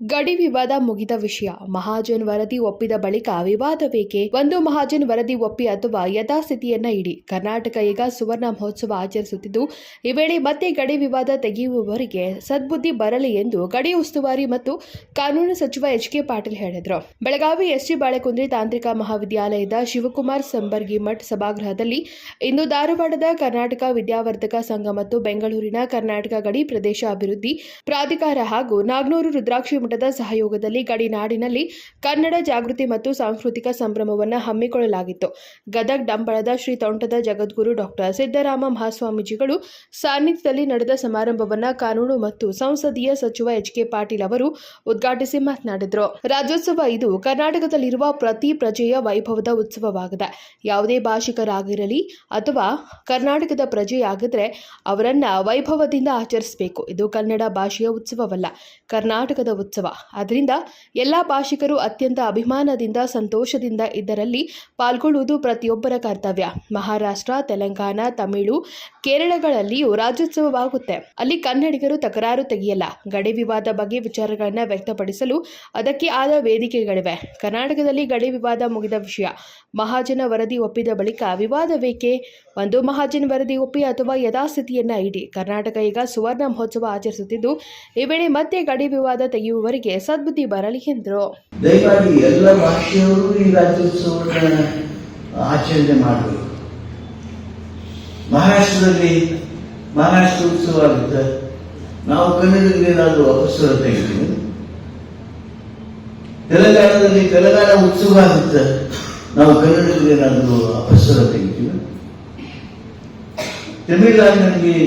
ಗಡಿ ವಿವಾದ ಮುಗಿದ ವಿಷಯ. ಮಹಾಜನ್ ವರದಿ ಒಪ್ಪಿದ ಬಳಿಕ ವಿವಾದ ಬೇಕೆ ಒಂದು ಮಹಾಜನ್ ವರದಿ ಒಪ್ಪಿ ಅಥವಾ ಯಥಾಸ್ಥಿತಿಯನ್ನ ಇಡಿ. ಕರ್ನಾಟಕ ಈಗ ಸುವರ್ಣ ಮಹೋತ್ಸವ ಆಚರಿಸುತ್ತಿದ್ದು, ಈ ವೇಳೆ ಮತ್ತೆ ಗಡಿ ವಿವಾದ ತೆಗೆಯುವವರಿಗೆ ಸದ್ಬುದ್ಧಿ ಬರಲಿ ಎಂದು ಗಡಿ ಉಸ್ತುವಾರಿ ಮತ್ತು ಕಾನೂನು ಸಚಿವ ಎಚ್ ಕೆ ಪಾಟೀಲ್ ಹೇಳಿದರು. ಬೆಳಗಾವಿ ಎಸ್ಟಿ ಬಾಳೆಕುಂದ್ರಿ ತಾಂತ್ರಿಕ ಮಹಾವಿದ್ಯಾಲಯದ ಶಿವಕುಮಾರ್ ಸಂಬರ್ಗಿ ಮಠ್ ಸಭಾಗೃಹದಲ್ಲಿ ಇಂದು ಧಾರವಾಡದ ಕರ್ನಾಟಕ ವಿದ್ಯಾವರ್ಧಕ ಸಂಘ ಮತ್ತು ಬೆಂಗಳೂರಿನ ಕರ್ನಾಟಕ ಗಡಿ ಪ್ರದೇಶ ಅಭಿವೃದ್ಧಿ ಪ್ರಾಧಿಕಾರ ಹಾಗೂ ನಾಗ್ನೂರು ರುದ್ರಾಕ್ಷಿ ಮಠದ ಸಹಯೋಗದಲ್ಲಿ ಗಡಿನಾಡಿನಲ್ಲಿ ಕನ್ನಡ ಜಾಗೃತಿ ಮತ್ತು ಸಾಂಸ್ಕೃತಿಕ ಸಂಭ್ರಮವನ್ನು ಹಮ್ಮಿಕೊಳ್ಳಲಾಗಿತ್ತು. ಗದಗ್ ಡಂಬಳದ ಶ್ರೀ ತೋಂಟದ ಜಗದ್ಗುರು ಡಾಕ್ಟರ್ ಸಿದ್ದರಾಮ ಮಹಾಸ್ವಾಮೀಜಿಗಳು ಸಾನ್ನಿಧ್ಯದಲ್ಲಿ ನಡೆದ ಸಮಾರಂಭವನ್ನು ಕಾನೂನು ಮತ್ತು ಸಂಸದೀಯ ಸಚಿವ ಎಚ್. ಕೆ. ಪಾಟೀಲ್ ಅವರು ಉದ್ಘಾಟಿಸಿ ಮಾತನಾಡಿದರು. ರಾಜ್ಯೋತ್ಸವ ಇದು ಕರ್ನಾಟಕದಲ್ಲಿರುವ ಪ್ರತಿ ಪ್ರಜೆಯ ವೈಭವದ ಉತ್ಸವವಾಗಿದೆ. ಯಾವುದೇ ಭಾಷಿಕರಾಗಿರಲಿ ಅಥವಾ ಕರ್ನಾಟಕದ ಪ್ರಜೆಯಾಗಿದ್ರೆ ಅವರನ್ನ ವೈಭವದಿಂದ ಆಚರಿಸಬೇಕು. ಇದು ಕನ್ನಡ ಭಾಷೆಯ ಉತ್ಸವವಲ್ಲ, ಕರ್ನಾಟಕದ ಉತ್ಸವ. ಅದರಿಂದ ಎಲ್ಲ ಭಾಷಿಕರು ಅತ್ಯಂತ ಅಭಿಮಾನದಿಂದ, ಸಂತೋಷದಿಂದ ಇದರಲ್ಲಿ ಪಾಲ್ಗೊಳ್ಳುವುದು ಪ್ರತಿಯೊಬ್ಬರ ಕರ್ತವ್ಯ. ಮಹಾರಾಷ್ಟ್ರ, ತೆಲಂಗಾಣ, ತಮಿಳು, ಕೇರಳಗಳಲ್ಲಿಯೂ ರಾಜ್ಯೋತ್ಸವವಾಗುತ್ತೆ. ಅಲ್ಲಿ ಕನ್ನಡಿಗರು ತಕರಾರು ತೆಗೆಯಲ್ಲ. ಗಡಿ ವಿವಾದ ಬಗ್ಗೆ ವಿಚಾರಗಳನ್ನು ವ್ಯಕ್ತಪಡಿಸಲು ಅದಕ್ಕೆ ಆದ ವೇದಿಕೆಗಳಿವೆ. ಕರ್ನಾಟಕದಲ್ಲಿ ಗಡಿ ವಿವಾದ ಮುಗಿದ ವಿಷಯ. ಮಹಾಜನ ವರದಿ ಒಪ್ಪಿದ ಬಳಿಕ ವಿವಾದ ಬೇಕೆ? ಒಂದು ಮಹಾಜನ್ ವರದಿ ಒಪ್ಪಿ ಅಥವಾ ಯಥಾಸ್ಥಿತಿಯನ್ನ ಇಡಿ. ಕರ್ನಾಟಕ ಈಗ ಸುವರ್ಣ ಮಹೋತ್ಸವ ಆಚರಿಸುತ್ತಿದ್ದು, ಈ ವೇಳೆ ಮತ್ತೆ ಗಡಿ ವಿವಾದ ತೆಗೆಯುವವರಿಗೆ ಸದ್ಬುದ್ಧಿ ಬರಲಿ ಎಂದರು. ದಯವಾಗಿ ಎಲ್ಲ ಭಾಷೆಯವರು ಈ ರಾಜ್ಯೋತ್ಸವವನ್ನು ಆಚರಣೆ ಮಾಡಬೇಕು. ಮಹಾರಾಷ್ಟ್ರದಲ್ಲಿ ಮಹಾರಾಷ್ಟ್ರ ಉತ್ಸವ ಆಗುತ್ತೆ. ನಾವು ಕನ್ನಡದಲ್ಲಿ ಏನಾದರೂ ಅಪಸ್ವರ ತೆಲಂಗಾಣದಲ್ಲಿ ತೆಲಂಗಾಣ ಉತ್ಸವ ಆಗುತ್ತೆ. ನಾವು ಕನ್ನಡದಲ್ಲಿ ಏನಾದರೂ ಅಪಸ್ವರ ತೆಗಿತೀವಿ ತಮಿಳುನಾಡಿನಲ್ಲಿ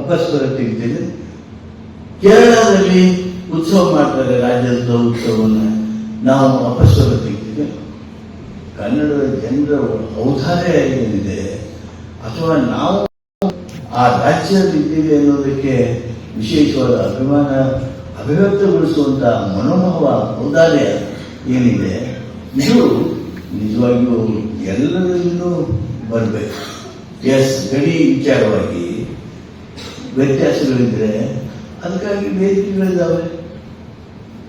ಅಪಸ್ವರ ತೆಗಿತೀವಿ ಕೇರಳದಲ್ಲಿ ಉತ್ಸವ ಮಾಡ್ತಾರೆ ರಾಜ್ಯದ ಉತ್ಸವವನ್ನು ನಾವು ಅಪಸ್ವರ ಕನ್ನಡದ ಜನರ ಔದಾರ್ಯ ಏನಿದೆ, ಅಥವಾ ನಾವು ಆ ರಾಜ್ಯದಲ್ಲಿದ್ದೀವಿ ಅನ್ನೋದಕ್ಕೆ ವಿಶೇಷವಾದ ಅಭಿಮಾನ ಅಭಿವ್ಯಕ್ತಗೊಳಿಸುವಂಥ ಮನೋಭಾವ, ಔದಾರ್ಯ ಏನಿದೆ, ಇದು ನಿಜವಾಗಿಯೂ ಎಲ್ಲರಲ್ಲೂ ಬರಬೇಕು. ಎಸ್ ಗಡಿ ವಿಚಾರವಾಗಿ ವ್ಯತ್ಯಾಸಗಳಿದ್ರೆ ಅದಕ್ಕಾಗಿ ವೇದಿಕೆಗಳಿದ್ದಾವೆ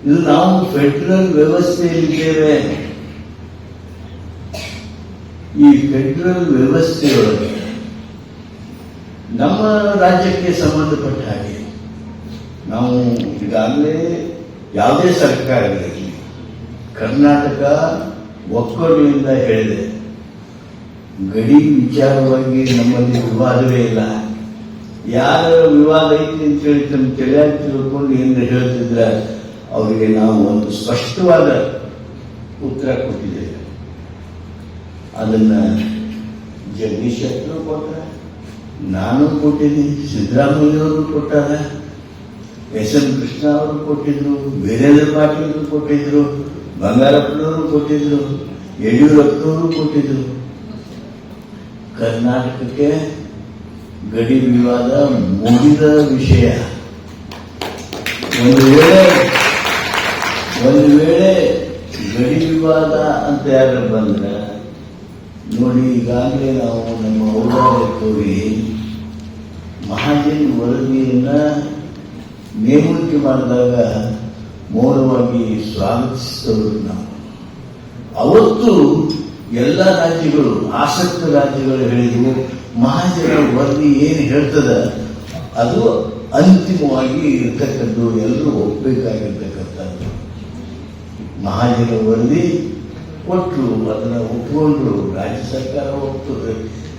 ಇದು ನಾವು ಫೆಡರಲ್ ವ್ಯವಸ್ಥೆಯಲ್ಲಿದ್ದೇವೆ ಈ ಫೆಡರಲ್ ವ್ಯವಸ್ಥೆಯೊಳಗೆ ನಮ್ಮ ರಾಜ್ಯಕ್ಕೆ ಸಂಬಂಧಪಟ್ಟ ಹಾಗೆ ನಾವು ಈಗಾಗಲೇ ಯಾವುದೇ ಸರ್ಕಾರಗಳಿರಲಿ ಕರ್ನಾಟಕ ಒಕ್ಕೂಟದಿಂದ ಹೇಳಿದೆ, ಗಡಿ ವಿಚಾರವಾಗಿ ನಮ್ಮಲ್ಲಿ ವಿವಾದವೇ ಇಲ್ಲ. ಯಾರ ವಿವಾದ ಐತಿ ಅಂತ ಹೇಳಿ ತಮ್ಮ ತಲೆಯಾಗಿ ತಿಳ್ಕೊಂಡು ಏನು ಹೇಳ್ತಿದ್ರೆ? ಅವರಿಗೆ ನಾವು ಒಂದು ಸ್ಪಷ್ಟವಾದ ಉತ್ತರ ಕೊಟ್ಟಿದ್ದೇವೆ. ಅದನ್ನ ಜಗದೀಶ್ ಶೆಟ್ಟರು ಕೊಟ್ಟ ನಾನು ಕೊಟ್ಟಿದ್ದೀನಿ ಸಿದ್ದರಾಮಯ್ಯವರು ಕೊಟ್ಟಾರ, ಎಸ್ ಎಂ ಕೃಷ್ಣ ಅವರು ಕೊಟ್ಟಿದ್ರು, ವೀರೇಂದ್ರ ಪಾಟೀಲ್ ಕೊಟ್ಟಿದ್ರು, ಬಂಗಾರಪ್ಪನವರು ಕೊಟ್ಟಿದ್ರು, ಯಡಿಯೂರಪ್ಪನವರು ಕೊಟ್ಟಿದ್ರು. ಕರ್ನಾಟಕಕ್ಕೆ ಗಡಿ ವಿವಾದ ಮುಗಿದ ವಿಷಯ. ಒಂದು ವೇಳೆ ಒಂದು ವೇಳೆ ಗಡಿ ವಿವಾದ ಅಂತ ಯಾರು ಬಂದ್ರೆ, ನೋಡಿ, ಈಗಾಗಲೇ ನಾವು ನಮ್ಮ ಔದಾರ್ಯ ಕೋರಿ ಮಹಾಜನ್ ವರದಿಯನ್ನು ನೇಮಣಿಕೆ ಮಾಡಿದಾಗ ಮೌನವಾಗಿ ಸ್ವಾಗತಿಸಿದವರು ನಾವು. ಅವತ್ತು ಎಲ್ಲ ರಾಜ್ಯಗಳು, ಆಸಕ್ತ ರಾಜ್ಯಗಳು ಹೇಳಿದವು ಮಹಾಜನ ವರದಿ ಏನು ಹೇಳ್ತದ, ಅದು ಅಂತಿಮವಾಗಿ ಇರ್ತಕ್ಕಂಥ ಎಲ್ಲರೂ ಒಪ್ಪಬೇಕಾಗಿರ್ತಕ್ಕಂಥದ್ದು ಮಹಾಜನ ವರದಿ ಕೊಟ್ಟರು ಅದನ್ನು ಒಪ್ಪಿಕೊಂಡ್ರು. ರಾಜ್ಯ ಸರ್ಕಾರ ಒಪ್ತದೆ,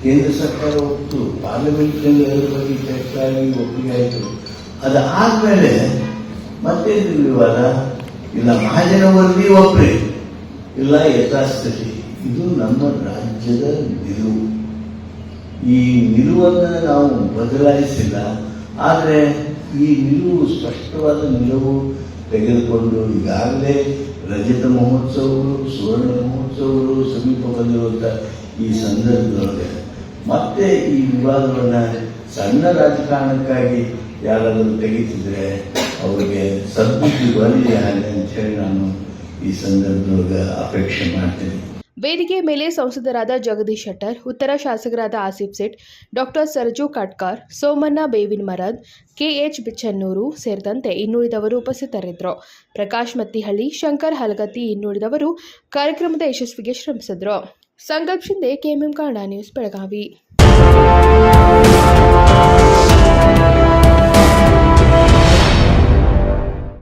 ಕೇಂದ್ರ ಸರ್ಕಾರ ಒಪ್ತು ಪಾರ್ಲಿಮೆಂಟ್ನಲ್ಲಿ ಅದರ ಬಗ್ಗೆ ಚರ್ಚೆ ಒಪ್ಪಿಗೆ ಆಯಿತು. ಅದಾದಮೇಲೆ ಮತ್ತೇನು ವಿವಾದ? ಇಲ್ಲ ಮಹಾಜನ ವರದಿ ಒಪ್ಪ್ರಿ ಇಲ್ಲ, ಯಥಾಸ್ಥಿತಿ. ಇದು ನಮ್ಮ ರಾಜ್ಯದ ನಿಲುವು. ಈ ನಿಲುವನ್ನು ನಾವು ಬದಲಾಯಿಸಿಲ್ಲ. ಆದರೆ ಈ ನಿಲುವು ಸ್ಪಷ್ಟವಾದ ನಿಲುವು ತೆಗೆದುಕೊಂಡು ಈಗಾಗಲೇ ರಜತ ಮಹೋತ್ಸವಗಳು, ಸುವರ್ಣ ಮಹೋತ್ಸವಗಳು ಸಮೀಪ ಬಂದಿರುವಂಥ ಈ ಸಂದರ್ಭದೊಳಗೆ. ಮತ್ತೆ ಈ ವಿವಾದವನ್ನು ಸಣ್ಣ ರಾಜಕಾರಣಕ್ಕಾಗಿ ಯಾರಾದರೂ ತೆಗೀತಿದ್ರೆ ಅವರಿಗೆ ಸದ್ಬುದ್ಧಿ ಬರಲಿ ಹಾಗೆ ಅಂತ ಹೇಳಿ ನಾನು ಈ ಸಂದರ್ಭದೊಳಗೆ ಅಪೇಕ್ಷೆ ಮಾಡ್ತೀನಿ. ವೇದಿಕೆ ಮೇಲೆ ಸಂಸದರಾದ ಜಗದೀಶ್ ಶೆಟ್ಟರ್, ಉತ್ತರ ಶಾಸಕರಾದ Asif Sait, doctor Sarju Katkar, Somanna Bevinamarad, K H ಬಿಚ್ಚನ್ನೂರು ಸೇರಿದಂತೆ ಇನ್ನುಳಿದವರು ಉಪಸ್ಥಿತರಿದ್ದರು. ಪ್ರಕಾಶ್ ಮತ್ತಿಹಳ್ಳಿ, ಶಂಕರ್ ಹಲಗತ್ತಿ ಇನ್ನುಳಿದವರು ಕಾರ್ಯಕ್ರಮದ ಯಶಸ್ವಿಗೆ ಶ್ರಮಿಸಿದ್ರು. Sankalp Shinde KMM Kannada news, Belagavi.